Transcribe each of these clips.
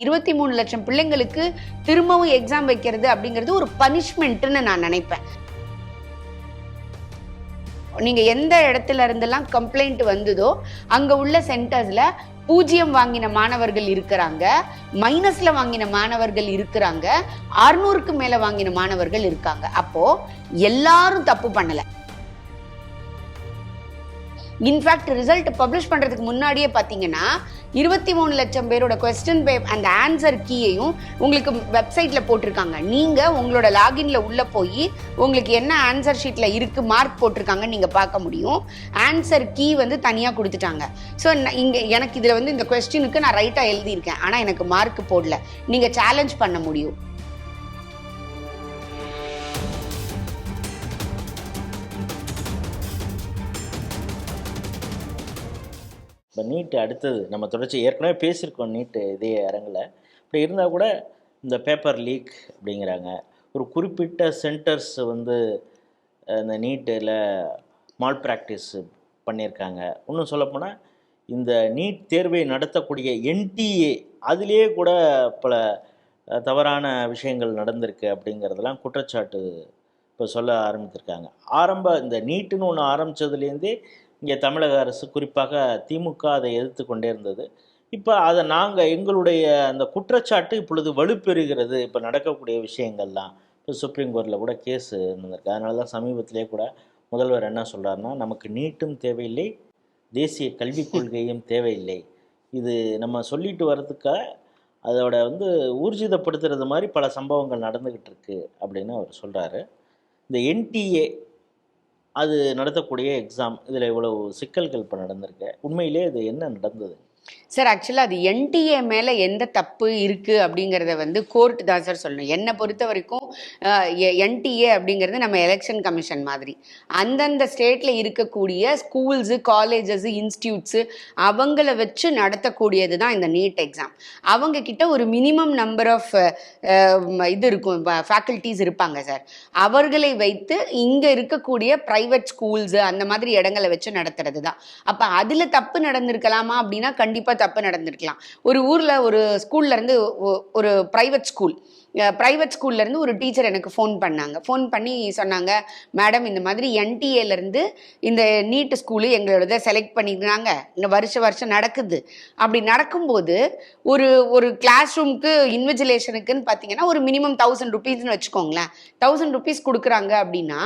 இருபத்தி மூணு லட்சம் பிள்ளைங்களுக்கு திரும்பவும் எக்ஸாம் வைக்கிறது அப்படிங்கிறது ஒரு பனிஷ்மெண்ட்னு நான் நினைப்பேன். நீங்க எந்த இடத்துல இருந்தெல்லாம் கம்ப்ளைண்ட் வந்ததோ அங்க உள்ள சென்டர்ஸ்ல பூஜ்ஜியம் வாங்கின மாணவர்கள் இருக்கிறாங்க மைனஸ்ல வாங்கின மாணவர்கள் இருக்கிறாங்க அறுநூறுக்கு மேல வாங்கின மாணவர்கள் இருக்காங்க. அப்போ எல்லாரும் தப்பு பண்ணல. இன்ஃபேக்ட் ரிசல்ட் பப்ளிஷ் பண்ணுறதுக்கு முன்னாடியே பார்த்தீங்கன்னா இருபத்தி மூணு லட்சம் பேரோட கொஸ்டின் பே அந்த ஆன்சர் கீயையும் உங்களுக்கு வெப்சைட்டில் போட்டிருக்காங்க. நீங்கள் உங்களோட லாகின்ல உள்ள போய் உங்களுக்கு என்ன ஆன்சர் ஷீட்ல இருக்கு மார்க் போட்டிருக்காங்கன்னு நீங்க பார்க்க முடியும். ஆன்சர் கீ வந்து தனியாக கொடுத்துட்டாங்க. ஸோ இங்க எனக்கு இதில் வந்து இந்த கொஸ்டினுக்கு நான் ரைட்டாக எழுதியிருக்கேன். ஆனால் எனக்கு மார்க் போடல. நீங்கள் சேலஞ்ச் பண்ண முடியும். இப்போ நீட்டு அடுத்தது நம்ம தொடர்ச்சி ஏற்கனவே பேசியிருக்கோம் நீட்டு இதே அரங்கில். இப்படி இருந்தால் கூட இந்த பேப்பர் லீக் அப்படிங்கிறாங்க. ஒரு குறிப்பிட்ட சென்டர்ஸ் வந்து இந்த நீட்டில் மால் ப்ராக்டிஸ் பண்ணியிருக்காங்க. இன்னும் சொல்லப்போனால் இந்த நீட் தேர்வை நடத்தக்கூடிய என்டிஏ அதிலே கூட பல தவறான விஷயங்கள் நடந்திருக்கு அப்படிங்கிறதெல்லாம் குற்றச்சாட்டு இப்போ சொல்ல ஆரம்பித்திருக்காங்க. ஆரம்ப இந்த நீட்டுன்னு ஒன்று ஆரம்பித்ததுலேருந்தே இங்கே தமிழக அரசு குறிப்பாக திமுக அதை எதிர்த்து கொண்டே இருந்தது. இப்போ அதை நாங்கள் எங்களுடைய அந்த குற்றச்சாட்டு இப்பொழுது வலுப்பெறுகிறது. இப்போ நடக்கக்கூடிய விஷயங்கள்லாம். இப்போ சுப்ரீம் கோர்ட்டில் கூட கேஸ் நடந்திருக்கு. அதனால தான் சமீபத்திலே கூட முதல்வர் என்ன சொல்கிறாருன்னா நமக்கு நீட்டும் தேவையில்லை தேசிய கல்விக் கொள்கையும் தேவையில்லை. இது நம்ம சொல்லிட்டு வர்றதுக்காக அதோட வந்து ஊர்ஜிதப்படுத்துறது மாதிரி பல சம்பவங்கள் நடந்துக்கிட்டு இருக்கு. அப்படின்னு அவர் சொல்கிறாரு இந்த என்டிஏ அது நடத்தக்கூடிய எக்ஸாம் இதில் இவ்வளவு சிக்கல்கள் இப்போ நடந்திருக்கு. உண்மையிலே இது என்ன நடந்தது? சார் ஆக்சுவலாக அது என்டிஏ மேலே எந்த தப்பு இருக்குது அப்படிங்கிறத வந்து கோர்ட் தான் சார் சொல்லணும். என்னை பொறுத்த வரைக்கும் என்டிஏ அப்படிங்கிறது நம்ம எலெக்ஷன் கமிஷன் மாதிரி. அந்தந்த ஸ்டேட்டில் இருக்கக்கூடிய ஸ்கூல்ஸு காலேஜஸ் இன்ஸ்டியூட்ஸு அவங்கள வச்சு நடத்தக்கூடியது தான் இந்த நீட் எக்ஸாம் அவங்க கிட்ட ஒரு மினிமம் நம்பர் ஆஃப் இது இருக்கும் ஃபேக்கல்ட்டிஸ் இருப்பாங்க சார் அவர்களை வைத்து இங்கே இருக்கக்கூடிய ப்ரைவேட் ஸ்கூல்ஸு அந்த மாதிரி இடங்களை வச்சு நடத்துறது தான் அப்போ அதில் தப்பு நடந்திருக்கலாமா அப்படின்னா கண்டிப்பாக தப்பு நடந்திருக்கலாம். ஒரு ஊரில் ஒரு ஸ்கூல்ல இருந்து ஒரு ப்ரைவேட் ஸ்கூல் ப்ரைவேட் ஸ்கூல்லேருந்து ஒரு டீச்சர் எனக்கு ஃபோன் பண்ணாங்க. ஃபோன் பண்ணி சொன்னாங்க மேடம் இந்த மாதிரி என்டிஏலேருந்து இந்த நீட் ஸ்கூலு எங்களோட செலக்ட் பண்ணியிருக்காங்க இங்கே வருஷ வருஷம் நடக்குது. அப்படி நடக்கும்போது ஒரு ஒரு கிளாஸ் ரூமுக்கு இன்விஜிலேஷனுக்குன்னு பார்த்தீங்கன்னா ஒரு மினிமம் தௌசண்ட் ருபீஸ்னு வச்சுக்கோங்களேன். தௌசண்ட் ருபீஸ் கொடுக்குறாங்க அப்படின்னா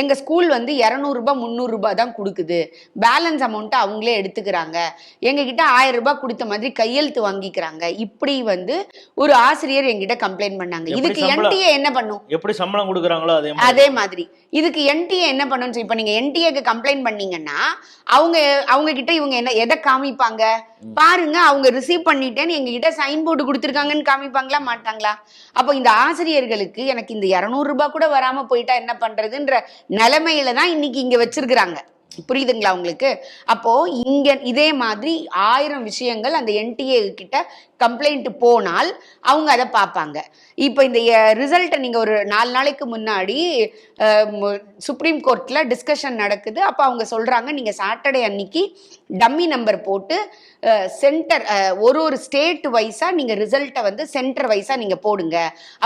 எங்கள் ஸ்கூல் வந்து இரநூறுபா முந்நூறுரூபா தான் கொடுக்குது. பேலன்ஸ் அமௌண்ட்டை அவங்களே எடுத்துக்கிறாங்க. எங்ககிட்ட ஆயிரம் ரூபாய் கொடுத்த மாதிரி கையெழுத்து வாங்கிக்கிறாங்க. இப்படி வந்து ஒரு ஆசிரியர் எங்கிட்ட கம்ப்ளைண்ட் பண்ணாங்க. இதுக்கு? என்டிஏ என்ன பண்ணும்? எப்படி சம்பளம் கொடுக்குறாங்களோ அதே மாதிரி. அதே மாதிரி. இதுக்கு என்டிஏ என்ன பண்ணணும் இப்போ நீங்க என்டிஏக்கு கம்ப்ளைண்ட் பண்ணீங்கன்னா அவங்க அவங்க கிட்ட இவங்க என்ன எதை காமிப்பாங்க? பாருங்க அவங்க ரிசீவ் பண்ணிட்டேன்னு எங்க கிட்ட சைன் போர்டு கொடுத்துருக்காங்கன்னு காமிப்பாங்களா மாட்டாங்களா? அப்போ இந்த ஆசிரியர்களுக்கு எனக்கு இந்த இரநூறு ரூபாய் கூட வராம போயிட்டா என்ன பண்றதுன்ற நிலைமையில தான் இன்னைக்கு இங்க வச்சிருக்கிறாங்க. புரியுதுங்களா உங்களுக்கு? அப்போ இங்க இதே மாதிரி ஆயிரம் விஷயங்கள் அந்த என்டிஏ கிட்ட கம்ப்ளைண்ட் போனால் அவங்க அதை பார்ப்பாங்க. இப்போ இந்த ரிசல்ட்டை நீங்கள் ஒரு நாலு நாளைக்கு முன்னாடி சுப்ரீம் கோர்ட்டில் டிஸ்கஷன் நடக்குது. அப்போ அவங்க சொல்கிறாங்க நீங்கள் சாட்டர்டே அன்னைக்கு டம்மி நம்பர் போட்டு சென்டர் ஒரு ஒரு ஸ்டேட் வைஸாக நீங்கள் ரிசல்ட்டை வந்து சென்டர் வைஸாக நீங்கள் போடுங்க.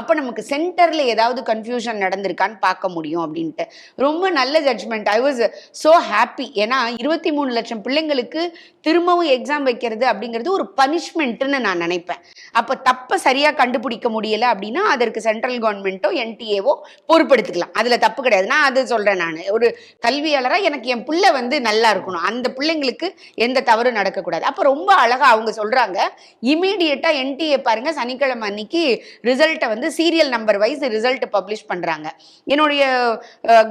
அப்போ நமக்கு சென்டரில் ஏதாவது கன்ஃபியூஷன் நடந்திருக்கான்னு பார்க்க முடியும் அப்படின்ட்டு. ரொம்ப நல்ல judgement I was so happy ஏன்னா இருபத்தி மூணு லட்சம் பிள்ளைங்களுக்கு திரும்பவும் எக்ஸாம் வைக்கிறது அப்படிங்கிறது ஒரு பனிஷ்மெண்ட்டுன்னு நான் நினைப்பேன். அப்போ தப்பை சரியாக கண்டுபிடிக்க முடியல அப்படின்னா அதற்கு சென்ட்ரல் கவர்மெண்ட்டோ என்டிஏவோ பொறுப்படுத்திக்கலாம் அதில் தப்பு கிடையாது. நான் அது சொல்கிறேன் நான். ஒரு கல்வியாளராக எனக்கு என் பிள்ளை வந்து நல்லா இருக்கணும். அந்த பிள்ளைங்களுக்கு எந்த தவறும் நடக்கக்கூடாது. அப்போ ரொம்ப அழகாக அவங்க சொல்கிறாங்க இமீடியட்டாக என்டிஏ பாருங்க. சனிக்கிழமை அன்னைக்கு ரிசல்ட்டை வந்து serial number wise result publish பண்ணுறாங்க என்னுடைய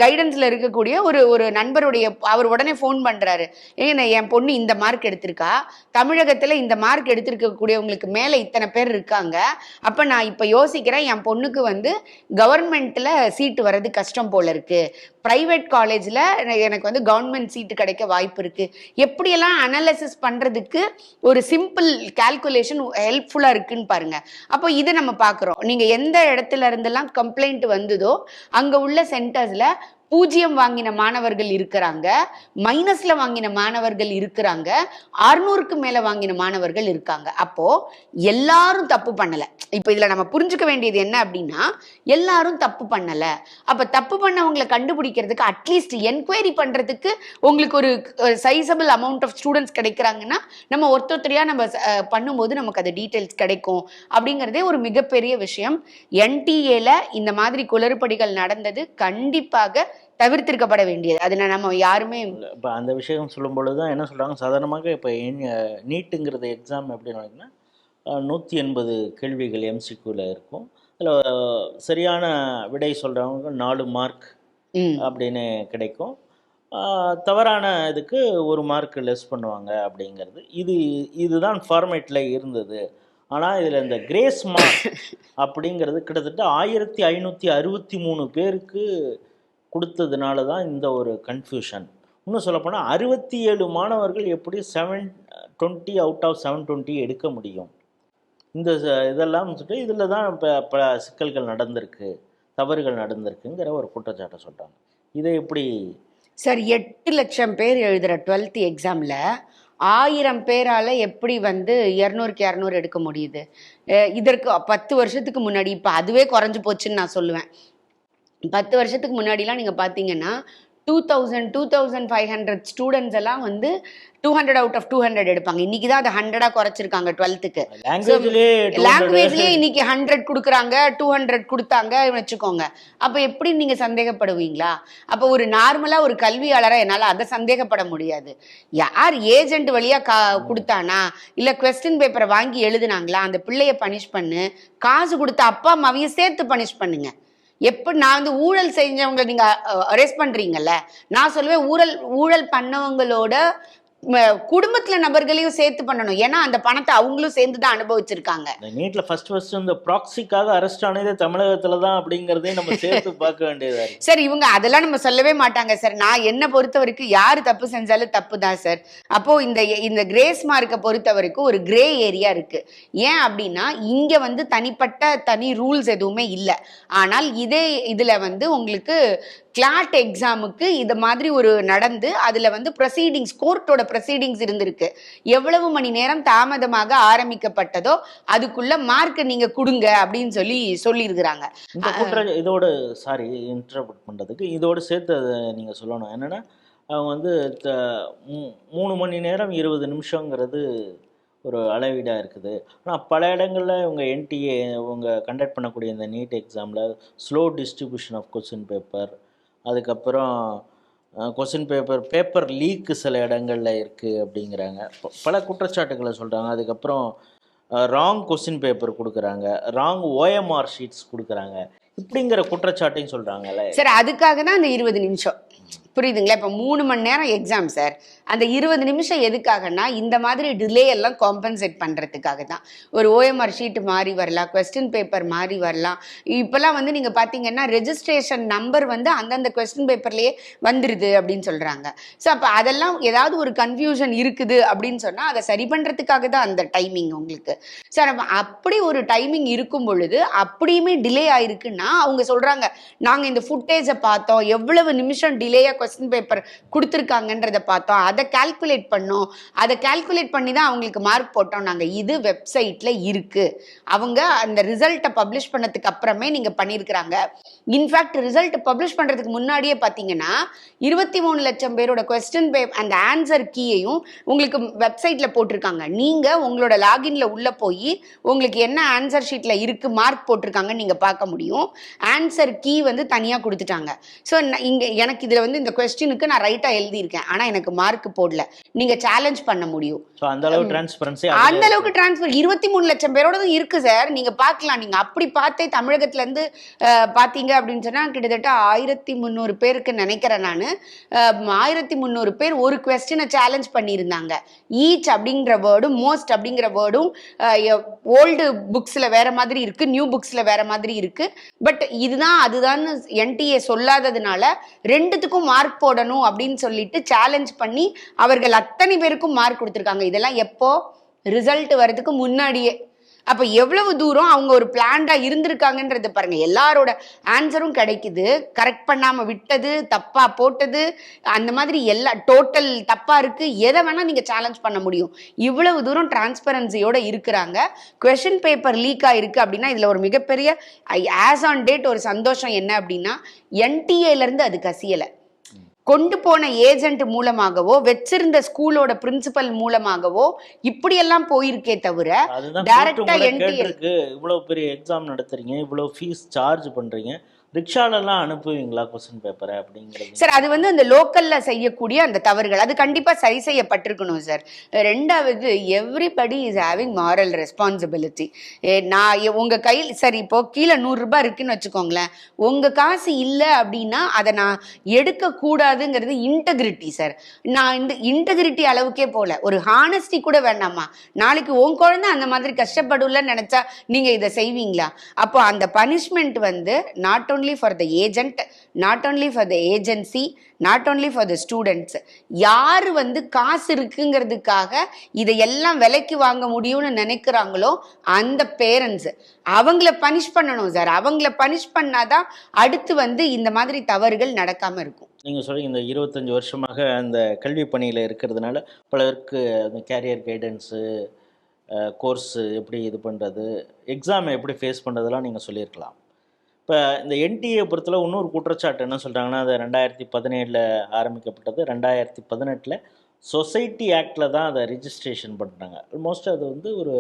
கைடன்ஸில் இருக்கக்கூடிய ஒரு ஒரு நண்பருடைய அவர் உடனே ஃபோன் பண்ணுறாரு ஏன்னா என் பொண்ணு இந்த மார்க் எடுத்திருக்கா? தமிழகத்தில் இந்த மார்க் எடுத்திருக்கக்கூடியவங்களுக்கு மேலே இத்தனை பேர் இருக்காங்க. அப்போ நான் இப்போ யோசிக்கிறேன் என் பொண்ணுக்கு வந்து கவர்மெண்ட்டில் சீட்டு வர்றது கஷ்டம் போல இருக்கு. ப்ரைவேட் காலேஜில் எனக்கு வந்து கவர்மெண்ட் சீட்டு கிடைக்க வாய்ப்பு இருக்கு. எப்படியெல்லாம் அனாலிசிஸ் பண்ணுறதுக்கு ஒரு சிம்பிள் கால்குலேஷன் ஹெல்ப்ஃபுல்லாக இருக்குன்னு பாருங்க. அப்போ இதை நம்ம பார்க்குறோம். நீங்கள் எந்த இடத்துல இருந்தெல்லாம் கம்ப்ளைண்ட் வந்ததோ அங்கே உள்ள சென்டர்ஸில் பூஜ்ஜியம் வாங்கின மாணவர்கள் இருக்கிறாங்க மைனஸ்ல வாங்கின மாணவர்கள் இருக்கிறாங்க அறுநூறுக்கு மேல வாங்கின மாணவர்கள் இருக்காங்க. அப்போ எல்லாரும் தப்பு பண்ணல. இப்போ இதுல நம்ம புரிஞ்சுக்க வேண்டியது என்ன அப்படின்னா எல்லாரும் தப்பு பண்ணல. அப்ப தப்பு பண்ணவங்களை கண்டுபிடிக்கிறதுக்கு அட்லீஸ்ட் என்கொயரி பண்றதுக்கு உங்களுக்கு ஒரு சைசபிள் அமௌண்ட் ஆஃப் ஸ்டூடெண்ட்ஸ் கிடைக்கிறாங்கன்னா நம்ம ஒருத்தொத்தரையா நம்ம பண்ணும்போது நமக்கு அது டீட்டெயில்ஸ் கிடைக்கும். அப்படிங்கிறதே ஒரு மிகப்பெரிய விஷயம். என்டிஏல இந்த மாதிரி குளறுபடிகள் நடந்தது கண்டிப்பாக தவிர்த்திருக்கப்பட வேண்டியது. அது நான் நம்ம யாருமே இப்போ அந்த விஷயம் சொல்லும் பொழுது தான் என்ன சொல்கிறாங்க சாதாரணமாக இப்போ நீட்டுங்கிறது எக்ஸாம் எப்படின்னு பார்த்தீங்கன்னா நூற்றி எண்பது கேள்விகள் எம்சிக்யூவில் இருக்கும். அதில் சரியான விடை சொல்கிறவங்க நாலு மார்க் அப்படின்னு கிடைக்கும். தவறான இதுக்கு ஒரு மார்க் லெஸ் பண்ணுவாங்க அப்படிங்கிறது. இது இதுதான் ஃபார்மேட்டில் இருந்தது. ஆனால் இதில் இந்த கிரேஸ் மார்க் அப்படிங்கிறது கிட்டத்தட்ட ஆயிரத்தி ஐநூற்றி அறுபத்தி மூணு பேருக்கு கொடுத்ததுனால தான் இந்த ஒரு கன்ஃபியூஷன் இன்னும் சொல்லப்போனால் அறுபத்தி ஏழு மாணவர்கள் எப்படி seven twenty out of seven twenty எடுக்க முடியும்? இந்த இதெல்லாம் சொல்லிட்டு இதில் தான் இப்போ பல சிக்கல்கள் நடந்திருக்கு தவறுகள் நடந்திருக்குங்கிற ஒரு குற்றச்சாட்டை சொல்கிறாங்க இதை எப்படி? சார் எட்டு லட்சம் பேர் எழுதுகிற டுவெல்த்து எக்ஸாமில் ஆயிரம் பேரால் எப்படி வந்து இரநூறுக்கு இரநூறு எடுக்க முடியுது? இதற்கு பத்து வருஷத்துக்கு முன்னாடி இப்போ அதுவே குறைஞ்சி போச்சுன்னு நான் சொல்லுவேன். பத்து வருஷத்துக்கு முன்னாடிலாம் நீங்கள் பார்த்தீங்கன்னா two thousand two thousand five hundred students எல்லாம் வந்து two hundred out of two hundred எடுப்பாங்க. இன்னைக்கு தான் அதை ஹண்ட்ரடாக குறைச்சிருக்காங்க டுவெல்த்துக்கு லாங்குவேஜ்லேயே லாங்குவேஜ்லயே இன்னைக்கு ஹண்ட்ரட் கொடுக்குறாங்க டூ ஹண்ட்ரட் கொடுத்தாங்க வச்சுக்கோங்க. அப்ப எப்படி நீங்க சந்தேகப்படுவீங்களா? அப்ப ஒரு நார்மலா ஒரு கல்வியாளரா என்னால அதை சந்தேகப்பட முடியாது. யார் ஏஜென்ட் வழியா கா கொடுத்தானா? இல்ல கொஸ்டின் பேப்பரை வாங்கி எழுதுனாங்களா? அந்த பிள்ளைய பனிஷ் பண்ணு. காசு கொடுத்த அப்பா அம்மாவையும் சேர்த்து பனிஷ் பண்ணுங்க. எப்படி நான் வந்து ஊழல் செஞ்சவங்க நீங்க அரெஸ்ட் பண்றீங்கல்ல நான் சொல்லுவேன் ஊழல் ஊழல் பண்ணவங்களோட குடும்பத்துல நபர்களையும் சேர்த்து பண்ணணும். ஏன்னா அந்த பணத்தை அவங்களும் சேர்ந்து தான் அனுபவிச்சிருக்காங்க நீட்ல ஃபர்ஸ்ட் ஃபர்ஸ்ட் இந்த ப்ராக்சிக்காக அரெஸ்ட் ஆனதே தமிழகத்துல தான் அப்படிங்கிறதையும் நம்ம சேர்த்து பார்க்க வேண்டியதா சார் இவங்க அதெல்லாம் நம்ம சொல்லவே மாட்டாங்க சார். நான் என்ன பொறுத்த வரைக்கும் யார் தப்பு செஞ்சாலும் தப்பு தான் சார். அப்போ இந்த இந்த கிரேஸ் மார்க்கை பொறுத்த வரைக்கும் ஒரு கிரே ஏரியா இருக்கு. ஏன் அப்படின்னா இங்க வந்து தனிப்பட்ட தனி ரூல்ஸ் எதுவுமே இல்லை. ஆனால் இதே இதுல வந்து உங்களுக்கு கிளாட் எக்ஸாமுக்கு இது மாதிரி ஒரு நடந்து அதுல வந்து ப்ரொசீடிங்ஸ் கோர்ட்டோட ப்ரொசீடிங்ஸ் இருந்திருக்கு. எவ்வளவு மணி நேரம் தாமதமாக ஆரம்பிக்கப்பட்டதோ அதுக்குள்ள மார்க் நீங்க கொடுங்க அப்படின்னு சொல்லி சொல்லியிருக்கிறாங்க. இதோட சாரி இன்டர்பிரட் பண்ணுறதுக்கு இதோட சேர்த்து அதை நீங்கள் சொல்லணும். என்னென்னா அவங்க வந்து மூணு மணி நேரம் இருபது நிமிஷங்கிறது ஒரு அளவீடாக இருக்குது. ஆனால் பல இடங்களில் இவங்க என்டிஏ இவங்க கண்டக்ட் பண்ணக்கூடிய இந்த நீட் எக்ஸாமில் slow distribution of question paper அதுக்கப்புறம் கொஸ்டின் பேப்பர் பேப்பர் லீக்கு சில இடங்களில் இருக்குது அப்படிங்கிறாங்க. பல குற்றச்சாட்டுகளை சொல்கிறாங்க அதுக்கப்புறம் ராங் கொஸ்டின் பேப்பர் கொடுக்குறாங்க. ராங் ஓஎம்ஆர் ஷீட்ஸ் கொடுக்குறாங்க. இப்படிங்கிற குற்றச்சாட்டையும் சொல்கிறாங்கல்ல சரி அதுக்காக தான் அந்த இருபது நிமிஷம். புரியுதுங்களா? இப்போ மூணு மணி நேரம் எக்ஸாம் சார் அந்த இருபது நிமிஷம் எதுக்காகனா இந்த மாதிரி டிலே எல்லாம் காம்பன்சேட் பண்ணுறதுக்காக தான். ஒரு ஓஎம்ஆர் ஷீட் மாறி வரலாம் கொஸ்டின் பேப்பர் மாறி வரலாம். இப்போல்லாம் வந்து நீங்கள் பார்த்தீங்கன்னா ரெஜிஸ்ட்ரேஷன் நம்பர் வந்து அந்தந்த கொஸ்டின் பேப்பர்லேயே வந்துடுது அப்படின்னு சொல்கிறாங்க ஸோ அப்போ அதெல்லாம் ஏதாவது ஒரு கன்ஃபியூஷன் இருக்குது அப்படின்னு சொன்னால் அதை சரி பண்ணுறதுக்காக தான் அந்த டைமிங் உங்களுக்கு. சார் அப்போ அப்படி ஒரு டைமிங் இருக்கும் பொழுது அப்படியுமே டிலே ஆயிருக்குன்னா அவங்க சொல்றாங்க நாங்கள் இந்த ஃபுட்டேஜை பார்த்தோம் எவ்வளவு நிமிஷம் டிலேயாக கொஸ்டின் பேப்பர் கொடுத்துருக்காங்கன்றதை பார்த்தோம். அதை கால்குலேட் பண்ணோம். அதை கால்குலேட் பண்ணி தான் அவங்களுக்கு மார்க் போட்டோம். நாங்க இது வெப்சைட்ல இருக்கு. அவங்க அந்த ரிசல்ட்டை பப்ளிஷ் பண்ணதுக்கு அப்புறமே நீங்க பண்ணியிருக்கிறாங்க இன்ஃபேக்ட் ரிசல்ட் பப்ளிஷ் பண்றதுக்கு முன்னாடியே பார்த்தீங்கன்னா இருபத்தி மூணு லட்சம் பேரோட கொஸ்டின் பே அந்த ஆன்சர் கீயையும் உங்களுக்கு வெப்சைட்ல போட்டிருக்காங்க. நீங்க உங்களோட லாகின்ல உள்ள போய் உங்களுக்கு என்ன ஆன்சர் ஷீட்ல இருக்கு மார்க் போட்டிருக்காங்கன்னு நீங்க பார்க்க முடியும். ஆன்சர் கீ வந்து தனியா கொடுத்துட்டாங்க. ஸோ இங்க எனக்கு இதுல வந்து இந்த கொஸ்டினுக்கு நான் ரைட்டா எழுதியிருக்கேன். ஆனா எனக்கு மார்க் போடல. நீங்க சேலஞ்ச் பண்ண முடியும். அந்த அளவு டிரான்ஸ்பரன்சி அந்த அளவுக்கு டிரான்ஸ்ஃபர் இருபத்தி மூணு லட்சம் பேரோட இருக்கு சார் நீங்க பார்க்கலாம். நீங்க அப்படி பார்த்தே தமிழகத்துல இருந்து பாத்தீங்க அப்படின்னு சொன்னா கிட்டத்தட்ட ஆயிரத்தி முந்நூறு பேருக்கு நினைக்கிறேன் நான். ஆயிரத்தி முந்நூறு பேர் ஒரு கொஸ்டினை சேலஞ்ச் பண்ணியிருந்தாங்க. ஈச் அப்படிங்கிற வேர்டும் மோஸ்ட் அப்படிங்கிற வேர்டும் ஓல்டு புக்ஸ்ல வேற மாதிரி இருக்கு. நியூ புக்ஸ்ல வேற மாதிரி இருக்கு. பட் இதுதான் அதுதான் என்டிஏ சொல்லாததுனால ரெண்டுத்துக்கும் மார்க் போடணும் அப்படின்னு சொல்லிட்டு சேலஞ்ச் பண்ணி அவர்கள் அத்தனை பேருக்கும் மார்க் கொடுத்துருக்காங்க. இதெல்லாம் எப்போ? ரிசல்ட் வர்றதுக்கு முன்னாடியே. அப்ப எவ்வளவு தூரம் அவங்க ஒரு பிளான்டா இருந்திருக்காங்கன்றத பாருங்க. எல்லாரோட ஆன்சரும் கிடைக்குது. கரெக்ட் பண்ணாம விட்டது தப்பா போட்டது அந்த மாதிரி எல்லா டோட்டல் தப்பா இருக்கு. எதை வேணா நீங்க சேலஞ்ச் பண்ண முடியும். இவ்வளவு தூரம் டிரான்ஸ்பரன்சியோட இருக்கிறாங்க. கொஷின் பேப்பர் லீக் ஆயிருக்கு அப்படின்னா இதுல ஒரு மிகப்பெரிய ஆஸ் ஆன் டேட் ஒரு சந்தோஷம் என்ன அப்படின்னா என்டிஏல இருந்து அது கசியலை கொண்டு போன ஏஜென்ட் மூலமாகவோ வச்சிருந்த ஸ்கூலோட பிரின்சிபல் மூலமாகவோ இப்படியெல்லாம் போயிருக்கே தவிர கேட்டிருக்கு. இவ்வளவு பெரிய எக்ஸாம் நடத்துறீங்க இவ்வளவு ஃபீஸ் சார்ஜ் பண்றீங்க. ரிக்ஷாலெல்லாம் அனுப்புவீங்களா கொஸ்டின் பேப்பரை அப்படிங்கிறது? சார் அது வந்து அந்த லோக்கல்ல செய்யக்கூடிய அந்த தவறுகள். அது கண்டிப்பா சரி செய்யப்பட்டிருக்கணும் சார் ரெண்டாவது everybody is having moral responsibility நான் உங்கள் உங்க கையில் சரி இப்போ கீழே நூறு ரூபாய் இருக்குன்னு வச்சுக்கோங்களேன். உங்க காசு இல்லை அப்படின்னா அதை நான் எடுக்க கூடாதுங்கிறது இன்டெகிரிட்டி சார் நான் இந்த இன்டெகிரிட்டி அளவுக்கே போல. ஒரு ஹானஸ்டி கூட வேண்டாமா நாளைக்கு உன் குழந்தை அந்த மாதிரி கஷ்டப்படும்லன்னு நினைச்சா நீங்க இதை செய்வீங்களா? அப்போ அந்த பனிஷ்மெண்ட் வந்து not only for the agent not only for the agency not only for the students யார் வந்து காசு இருக்குங்கிறதுக்காக இதையெல்லாம் விலைக்கு வாங்க முடியும்னு நினைக்கிறாங்களோ அந்த பேரண்ட்ஸ் அவங்கள பனிஷ் பண்ணணும் சார் அவங்கள பனிஷ் பண்ணாதான் அடுத்து வந்து இந்த மாதிரி தவறுகள் நடக்காம இருக்கும். நீங்கள் சொல்கிறீங்க இந்த இருபத்தஞ்சி வருஷமாக அந்த கல்வி பணியில் இருக்கிறதுனால பலருக்கு அந்த கேரியர் கைடன்ஸு கோர்ஸு எப்படி இது பண்ணுறது எக்ஸாமை எப்படி ஃபேஸ் பண்ணுறதெல்லாம் நீங்கள் சொல்லியிருக்கலாம். இப்போ இந்த என்டிஏ பொறுத்தல இன்னொரு குற்றச்சாட்டு என்ன சொல்கிறாங்கன்னா அது ரெண்டாயிரத்தி பதினேழில் ஆரம்பிக்கப்பட்டது. ரெண்டாயிரத்தி பதினெட்டில் சொசைட்டி ஆக்டில் தான் அதை ரிஜிஸ்ட்ரேஷன் பண்ணுறாங்க ஆல்மோஸ்ட் அது வந்து ஒரு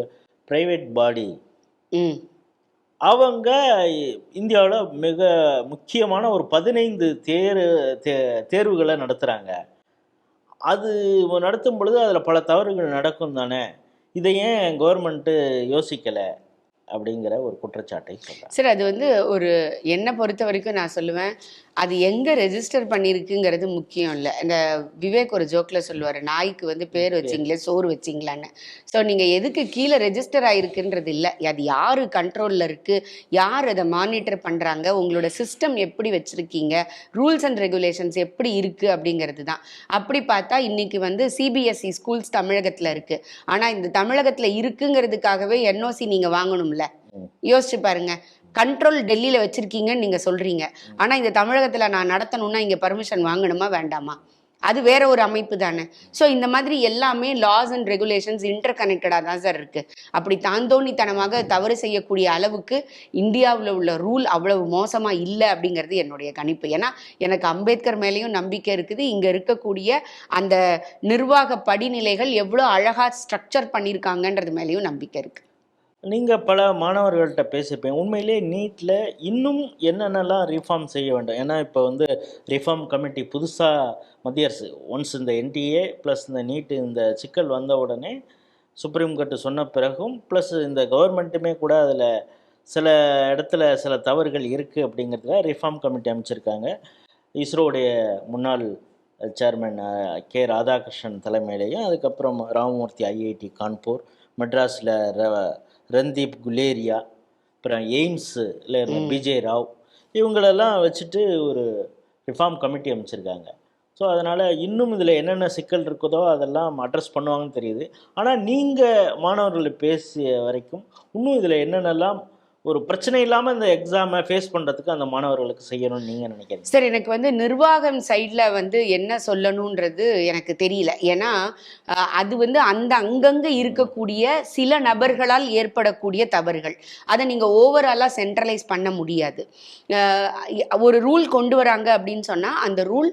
ப்ரைவேட் பாடி ம். அவங்க இந்தியாவில் மிக முக்கியமான ஒரு பதினைந்து தேர் தே தேர்வுகளை நடத்துகிறாங்க அது நடத்தும் பொழுது அதில் பல தவறுகள் நடக்கும் தானே இதை ஏன் கவர்மெண்ட்டு யோசிக்கலை? அப்படிங்கிற ஒரு குற்றச்சாட்டை சொல்கிறாங்க சார் அது வந்து ஒரு என்னை பொறுத்த வரைக்கும் நான் சொல்லுவேன். அது எங்கே ரெஜிஸ்டர் பண்ணியிருக்குங்கிறது முக்கியம் இல்லை. இந்த விவேக் ஒரு ஜோக்கில் சொல்லுவார் நாய்க்கு வந்து பேர் வச்சிங்களே சோறு வச்சிங்களான்னு. ஸோ நீங்கள் எதுக்கு கீழே ரெஜிஸ்டர் ஆயிருக்குன்றது இல்லை. அது யார் கண்ட்ரோலில் இருக்குது யார் அதை மானிட்டர் பண்ணுறாங்க உங்களோட சிஸ்டம் எப்படி வச்சுருக்கீங்க? ரூல்ஸ் அண்ட் ரெகுலேஷன்ஸ் எப்படி இருக்குது அப்படிங்கிறது தான். அப்படி பார்த்தா இன்னைக்கு வந்து சிபிஎஸ்சி ஸ்கூல்ஸ் தமிழகத்தில் இருக்குது ஆனால் இந்த தமிழகத்தில் இருக்குங்கிறதுக்காகவே என்ஓசி நீங்கள் வாங்கணும்ல. யோசிச்சு பாருங்க. கண்ட்ரோல் டெல்லியில வச்சிருக்கீங்கன்னு நீங்க சொல்றீங்க. ஆனா இந்த தமிழகத்துல நான் நடத்தணும்னா இங்க பர்மிஷன் வாங்கணுமா வேண்டாமா? அது வேற ஒரு அமைப்பு தானே. ஸோ இந்த மாதிரி எல்லாமே லாஸ் அண்ட் ரெகுலேஷன்ஸ் இன்டர் கனெக்டடாக தான் சார் இருக்கு. அப்படி தாந்தோணித்தனமாக தவறு செய்யக்கூடிய அளவுக்கு இந்தியாவில் உள்ள ரூல் அவ்வளவு மோசமா இல்லை அப்படிங்கிறது என்னுடைய கணிப்பு. ஏன்னா எனக்கு அம்பேத்கர் மேலேயும் நம்பிக்கை இருக்குது. இங்க இருக்கக்கூடிய அந்த நிர்வாக படிநிலைகள் எவ்வளோ அழகா ஸ்ட்ரக்சர் பண்ணியிருக்காங்கன்றது மேலேயும் நம்பிக்கை இருக்கு. நீங்கள் பல மாணவர்கள்ட்ட பேசியிருப்பீங்க. உண்மையிலே நீட்டில் இன்னும் என்னென்னலாம் ரிஃபார்ம் செய்ய வேண்டும்? ஏன்னா இப்போ வந்து ரிஃபார்ம் கமிட்டி புதுசாக மத்திய அரசு ஒன்ஸ் இந்த என்டிஏ ப்ளஸ் இந்த நீட்டு இந்த சிக்கல் வந்த உடனே சுப்ரீம் கோர்ட்டு சொன்ன பிறகும் ப்ளஸ் இந்த கவர்மெண்ட்டுமே கூட அதில் சில இடத்துல சில தவறுகள் இருக்குது அப்படிங்கிறதுல ரிஃபார்ம் கமிட்டி அமைச்சிருக்காங்க. இஸ்ரோவுடைய முன்னாள் சேர்மன் கே ராதாகிருஷ்ணன் தலைமையிலையும் அதுக்கப்புறம் ராமமூர்த்தி ஐஐடி கான்பூர் மெட்ராஸில் ரந்தீப் குலேரியா அப்புறம் எய்ம்ஸில் இருந்த பிஜே ராவ் இவங்களெல்லாம் வச்சுட்டு ஒரு ரிஃபார்ம் கமிட்டி அமைச்சிருக்காங்க. ஸோ அதனால் இன்னும் இதில் என்னென்ன சிக்கல் இருக்குதோ அதெல்லாம் அட்ரஸ் பண்ணுவாங்கன்னு தெரியுது. ஆனால் நீங்கள் மாணவர்களை பேசிய வரைக்கும் இன்னும் இதில் என்னென்னலாம் ஒரு பிரச்சனை இல்லாமல் இந்த எக்ஸாமை ஃபேஸ் பண்ணுறதுக்கு அந்த மாணவர்களுக்கு செய்யணும்னு நீங்கள் நினைக்கிறீங்க? சார் எனக்கு வந்து நிர்வாகம் சைடில் வந்து என்ன சொல்லணுன்றது எனக்கு தெரியல. ஏன்னா அது வந்து அந்த அங்கங்கே இருக்கக்கூடிய சில நபர்களால் ஏற்படக்கூடிய தவறுகள். அதை நீங்கள் ஓவராலாக சென்ட்ரலைஸ் பண்ண முடியாது. ஒரு ரூல் கொண்டு வராங்க அப்படின்னு சொன்னால் அந்த ரூல்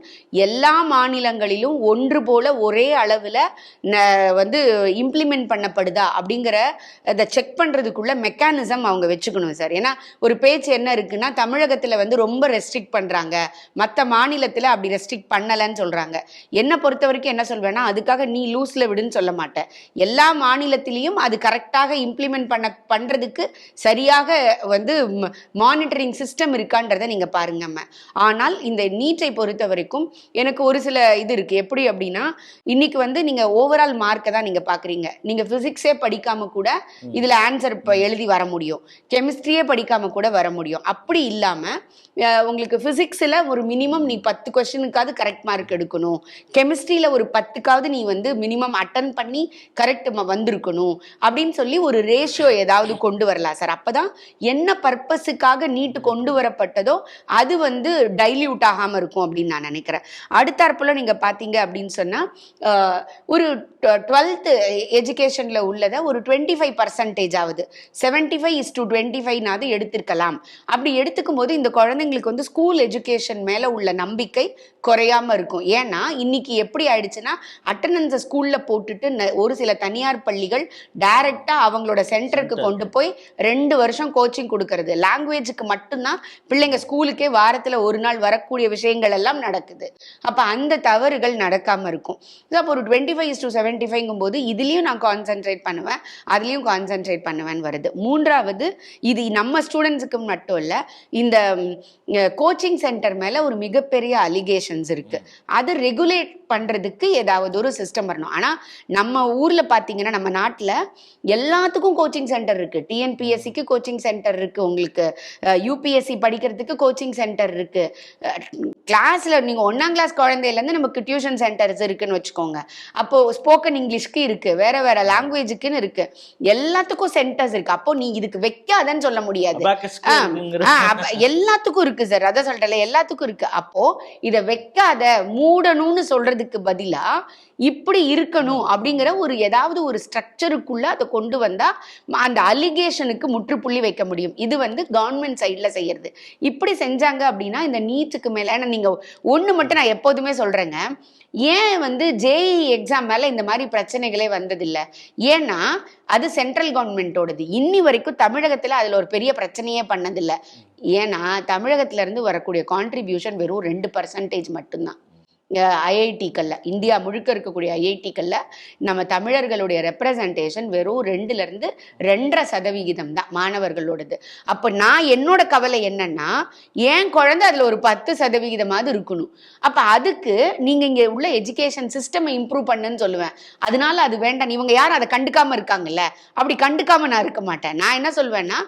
எல்லா மாநிலங்களிலும் ஒன்று போல ஒரே அளவில் வந்து இம்ப்ளிமெண்ட் பண்ணப்படுதா அப்படிங்கிற அதை செக் பண்ணுறதுக்குள்ள மெக்கானிசம் அவங்க வச்சுக்கணும். சார். ஏன்னா ஒரு பேச்சு என்ன இருக்குன்னா தமிழகத்தில் வந்து ரொம்ப ரெஸ்ட்ரிக்ட் பண்ணுறாங்க மற்ற மாநிலத்தில் அப்படி ரெஸ்ட்ரிக்ட் பண்ணலைன்னு சொல்கிறாங்க என்னை பொறுத்த வரைக்கும் என்ன சொல்வேன்னா அதுக்காக நீ லூஸில் விடுன்னு சொல்ல மாட்டேன். எல்லா மாநிலத்திலையும் அது கரெக்டாக இம்ப்ளிமெண்ட் பண்ண பண்ணுறதுக்கு சரியாக வந்து மானிட்டரிங் சிஸ்டம் இருக்கான்றதை நீங்கள் பாருங்கம்மா ஆனால் இந்த நீட்டை பொறுத்த வரைக்கும் எனக்கு ஒரு சில இது இருக்குது எப்படி அப்படின்னா இன்னைக்கு வந்து நீங்கள் ஓவரால் மார்க்கை தான் நீங்கள் பார்க்குறீங்க நீங்கள் ஃபிசிக்ஸே படிக்காம கூட இதில் ஆன்சர் இப்போ எழுதி வர முடியும். கெமிஸ்ட்ரி கெமிஸ்ட்ரியே படிக்காம கூட வர முடியும். அப்படி இல்லாம உங்களுக்கு பிசிக்ஸ்ல ஒரு மினிமம் நீ பத்து கொஸ்டினுக்காவது கரெக்ட் மார்க் எடுக்கணும். கெமிஸ்ட்ரியில ஒரு பத்துக்காவது நீ வந்து மினிமம் அட்டன் பண்ணி கரெக்ட் வந்திருக்கணும். அப்படின்னு சொல்லி ஒரு ரேஷியோ ஏதாவது கொண்டு வரலாம் சார். அப்பதான் என்ன பர்பஸுக்காக நீட் கொண்டு வரப்பட்டதோ அது வந்து டைல்யூட் ஆகாம இருக்கும் அப்படின்னு நான் நினைக்கிறேன். அடுத்தாற்போல நீங்க பாத்தீங்க அப்படின்னு சொன்னா ஒரு டுவெல்த்து எஜுகேஷன்ல உள்ளதை ஒரு டுவெண்ட்டி ஃபைவ் பர்சன்டேஜ் ஆகுது seventy five is to twenty ஃபைவ்னாவது எடுத்திருக்கலாம். அப்படி எடுத்துக்கும் போது இந்த குழந்தைங்களுக்கு வந்து ஸ்கூல் எஜுகேஷன் மேல உள்ள நம்பிக்கை குறையாம இருக்கும். ஏன்னா இன்னைக்கு எப்படி ஆயிடுச்சுன்னா அட்டண்டன்ஸை ஸ்கூல்ல போட்டுட்டு ஒரு சில தனியார் பள்ளிகள் டைரக்டா அவங்களோட சென்டருக்கு கொண்டு போய் ரெண்டு வருஷம் கோச்சிங் கொடுக்கறது. லாங்குவேஜுக்கு மட்டும்தான் பிள்ளைங்க ஸ்கூலுக்கே வாரத்துல ஒரு நாள் வரக்கூடிய விஷயங்கள் எல்லாம் நடக்குது. அப்ப அந்த தவறுகள் நடக்காம இருக்கும். அப்போ ஒரு டுவெண்ட்டி ஃபைவ் டு செவன்டி ஃபைவ்ங்கும் போது இதுலயும் நான் கான்சென்ட்ரேட் பண்ணுவேன் அதுலயும் கான்சென்ட்ரேட் பண்ணுவேன் வருது. மூன்றாவது இது நம்ம ஸ்டூடெண்ட்ஸுக்கு மட்டும் இல்ல இந்த கோச்சிங் சென்டர் மேல ஒரு மிகப்பெரிய அலிகேஷன்ஸ் இருக்கு. அதை ரெகுலேட் பண்றதுக்கு ஏதாவது ஒரு சிஸ்டம் வரணும். ஆனா நம்ம ஊர்ல பாத்தீங்கன்னா நம்ம நாட்டுல எல்லாத்துக்கும் கோச்சிங் சென்டர் இருக்கு. டிஎன்பிஎஸ்சிக்கு கோச்சிங் சென்டர் இருக்கு. உங்களுக்கு யூபிஎஸ்சி படிக்கிறதுக்கு கோச்சிங் சென்டர் இருக்கு. கிளாஸ்ல நீங்க ஒன்னாம் கிளாஸ் குழந்தையில இருந்து நமக்கு டியூஷன் சென்டர்ஸ் இருக்குன்னு வச்சுக்கோங்க. அப்போ ஸ்போக்கன் இங்கிலீஷ்க்கு இருக்கு. வேற வேற லாங்குவேஜுக்குன்னு இருக்கு. எல்லாத்துக்கும் சென்டர்ஸ் இருக்கு. அப்போ நீ இதுக்கு வைக்காதன்னு சொல்ல முடியாது. எல்லாத்துக்கும் இருக்கு சார் அதான் சொல்லிட்டல எல்லாத்துக்கும் இருக்கு. அப்போ இத வைக்காத மூடணும்னு சொல்றதுக்கு பதிலா இப்படி இருக்கணும் அப்படிங்கிற ஒரு ஏதாவது ஒரு ஸ்ட்ரக்சருக்குள்ள அதை கொண்டு வந்தா அந்த அலிகேஷனுக்கு முற்றுப்புள்ளி வைக்க முடியும். இது வந்து கவர்மெண்ட் சைட்ல செய்யறது. இப்படி செஞ்சாங்க அப்படின்னா இந்த நீட்டுக்கு மேல ஏன்னா நீங்க ஒண்ணு மட்டும் நான் எப்போதுமே சொல்றேங்க. ஏன் வந்து ஜேஇ எக்ஸாம் மேல இந்த மாதிரி பிரச்சனைகளே வந்ததில்லை? ஏன்னா அது சென்ட்ரல் கவர்மெண்ட்டோடது இன்னி வரைக்கும் தமிழகத்துல அதுல ஒரு பெரிய பிரச்சனையே பண்ணதில்லை. ஏன்னா தமிழகத்துல இருந்து வரக்கூடிய கான்ட்ரிபியூஷன் வெறும் ரெண்டு பர்சன்டேஜ் மட்டும்தான். ஐஐடிக்களில் இந்தியா முழுக்க இருக்கக்கூடிய ஐஐடிக்களில் நம்ம தமிழர்களுடைய ரெப்ரசன்டேஷன் வெறும் ரெண்டுலேருந்து ரெண்டரை சதவிகிதம் தான் மாணவர்களோடது. அப்போ நான் என்னோட கவலை என்னன்னா என் குழந்தை அதில் ஒரு பத்து சதவிகிதமாவது இருக்கணும். அப்போ அதுக்கு நீங்கள் இங்கே உள்ள எஜுகேஷன் சிஸ்டம் இம்ப்ரூவ் பண்ணுன்னு சொல்லுவேன். அதனால அது வேண்டாம். இவங்க யாரும் அதை கண்டுக்காமல் இருக்காங்கல்ல? அப்படி கண்டுக்காமல் நான் இருக்க மாட்டேன். நான் என்ன சொல்வேன்னா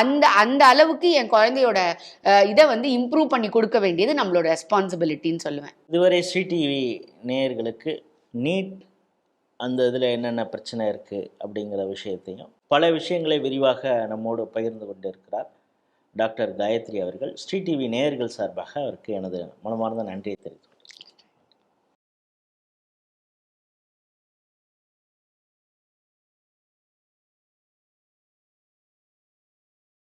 அந்த அந்த அளவுக்கு என் குழந்தையோட இதை வந்து இம்ப்ரூவ் பண்ணி கொடுக்க வேண்டியது நம்மளோட ரெஸ்பான்சிபிலிட்டின்னு சொல்லுவேன். இதுவரை சிடிவி நேயர்களுக்கு நீட் அந்த இதில் என்னென்ன பிரச்சனை இருக்குது அப்படிங்கிற விஷயத்தையும் பல விஷயங்களை விரிவாக நம்மோடு பகிர்ந்து கொண்டு இருக்கிறார் டாக்டர் காயத்ரி அவர்கள். ஸ்ரீ டிவி நேயர்கள் சார்பாக அவருக்கு எனது மனமார்ந்த நன்றியை தெரிவித்துள்ளேன்